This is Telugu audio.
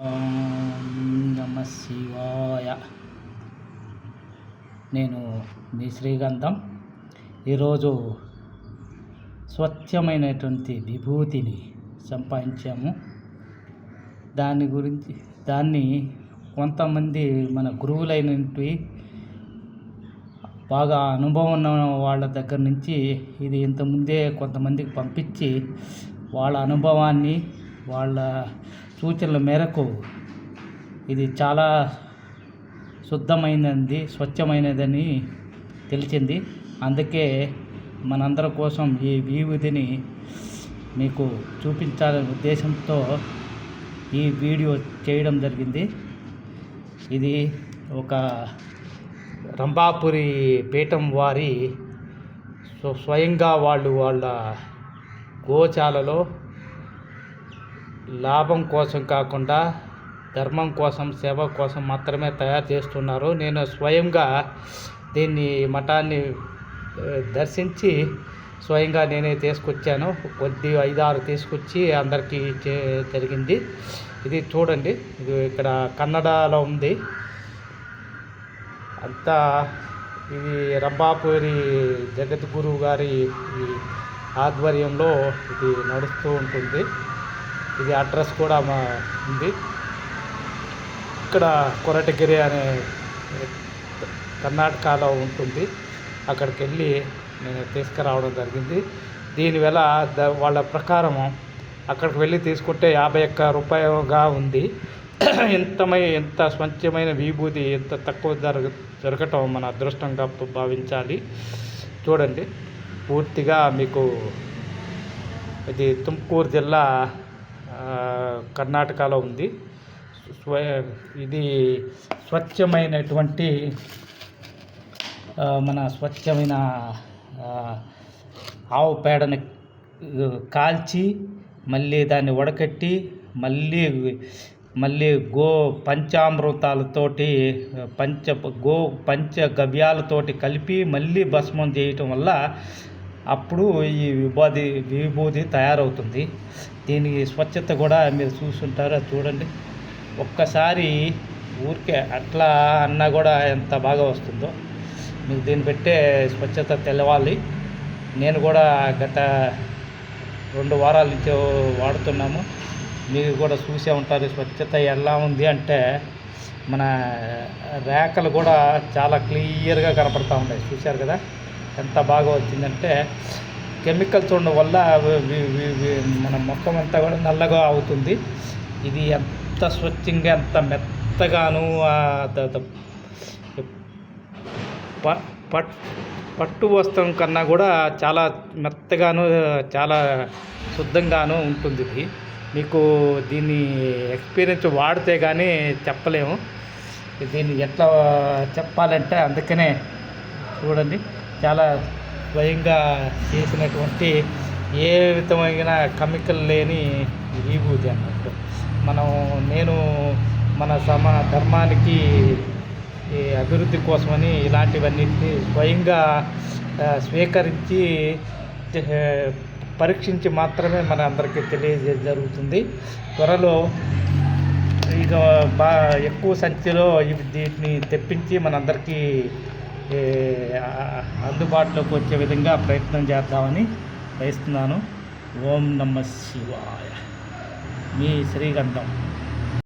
నమ శివాయ. నేను మీ శ్రీగంధం ఈరోజు స్వచ్ఛమైనటువంటి విభూతిని సంపాదించాము. దాని గురించి దాన్ని కొంతమంది మన గురువులైనటువంటి బాగా అనుభవం ఉన్న వాళ్ళ దగ్గర నుంచి ఇది ఇంతకుముందే కొంతమందికి పంపించి వాళ్ళ అనుభవాన్ని వాళ్ళ సూచనల మేరకు ఇది చాలా శుద్ధమైనది స్వచ్ఛమైనదని తెలిసింది. అందుకే మనందరి కోసం ఈ వీధిని మీకు చూపించాలనే ఉద్దేశంతో ఈ వీడియో చేయడం జరిగింది. ఇది ఒక రంభాపురి పీఠం వారి స్వయంగా వాళ్ళు వాళ్ళ గోచాలలో లాభం కోసం కాకుండా ధర్మం కోసం సేవ కోసం మాత్రమే తయారు చేస్తున్నారు. నేను స్వయంగా దీన్ని మఠాన్ని దర్శించి స్వయంగా నేనే తీసుకొచ్చాను. కొద్ది ఐదారు తీసుకొచ్చి అందరికీ జరిగింది. ఇది చూడండి ఇది ఇక్కడ కన్నడలో ఉంది. అంతా ఇది రంభాపురి జగద్గురువు గారి ఆధ్వర్యంలో ఇది నడుస్తూ ఉంటుంది. ఇది అడ్రస్ కూడా మా ఉంది. ఇక్కడ కొరటగిరి అనే కర్ణాటకలో ఉంటుంది. అక్కడికి వెళ్ళి నేను తీసుకురావడం జరిగింది. దీనివల్ల ద వాళ్ళ ప్రకారం అక్కడికి వెళ్ళి తీసుకుంటే యాభై ఒక్క రూపాయలుగా ఉంది. ఎంతమై ఎంత స్వచ్ఛమైన విభూతి ఎంత తక్కువ జరగ జరగటం మన అదృష్టంగా భావించాలి. చూడండి. పూర్తిగా మీకు ఇది తుమ్కూరు జిల్లా కర్ణాటకలో ఉంది. స్వ ఇది స్వచ్ఛమైనటువంటి మన స్వచ్ఛమైన ఆవు పేడని కాల్చి మళ్ళీ దాన్ని వడకట్టి మళ్ళీ మళ్ళీ గో పంచామృతాలతోటి పంచ గో పంచ గవ్యాలతోటి కలిపి మళ్ళీ భస్మం చేయటం వల్ల అప్పుడు ఈ విభూది విభూది తయారవుతుంది. దీనికి స్వచ్ఛత కూడా మీరు చూస్తుంటారు చూడండి. ఒక్కసారి ఊరికే అట్లా అన్నా కూడా ఎంత బాగా వస్తుందో. మీకు దీన్ని పెట్టే స్వచ్ఛత తెలవాలి. నేను కూడా గత రెండు వారాల నుంచి వాడుతున్నాము. మీరు కూడా చూసే ఉంటారు స్వచ్ఛత ఎలా ఉంది అంటే మన రేఖలు కూడా చాలా క్లియర్గా కనపడతా ఉన్నాయి. చూశారు కదా? ఎంత బాగా వచ్చిందంటే కెమికల్స్ ఉండడం వల్ల వి- మన మొత్తం అంతా కూడా నల్లగా అవుతుంది. ఇది ఎంత స్వచ్ఛంగా ఎంత మెత్తగాను పట్ పట్టు వస్త్రం కన్నా కూడా చాలా మెత్తగాను చాలా శుద్ధంగాను ఉంటుంది ఇది. మీకు దీన్ని ఎక్స్పీరియన్స్ వాడితే కానీ చెప్పలేము. దీన్ని ఎట్లా చెప్పాలంటే అందుకనే చూడండి. చాలా స్వయంగా చేసినటువంటి ఏ విధమైన కెమికల్ లేని విభూతి అన్నట్టు. మనం నేను మన సమ ధర్మానికి ఈ అభివృద్ధి కోసమని ఇలాంటివన్నిటిని స్వయంగా స్వీకరించి పరీక్షించి మాత్రమే మన అందరికీ తెలియజే జరుగుతుంది. త్వరలో ఇక బా ఎక్కువ సంఖ్యలో వీటిని తెప్పించి మనందరికీ అందుబాటులోకి వచ్చే విధంగా ప్రయత్నం చేద్దామని ప్రయత్నాను ఓం నమ శివాయ. మీ శ్రీగంధం.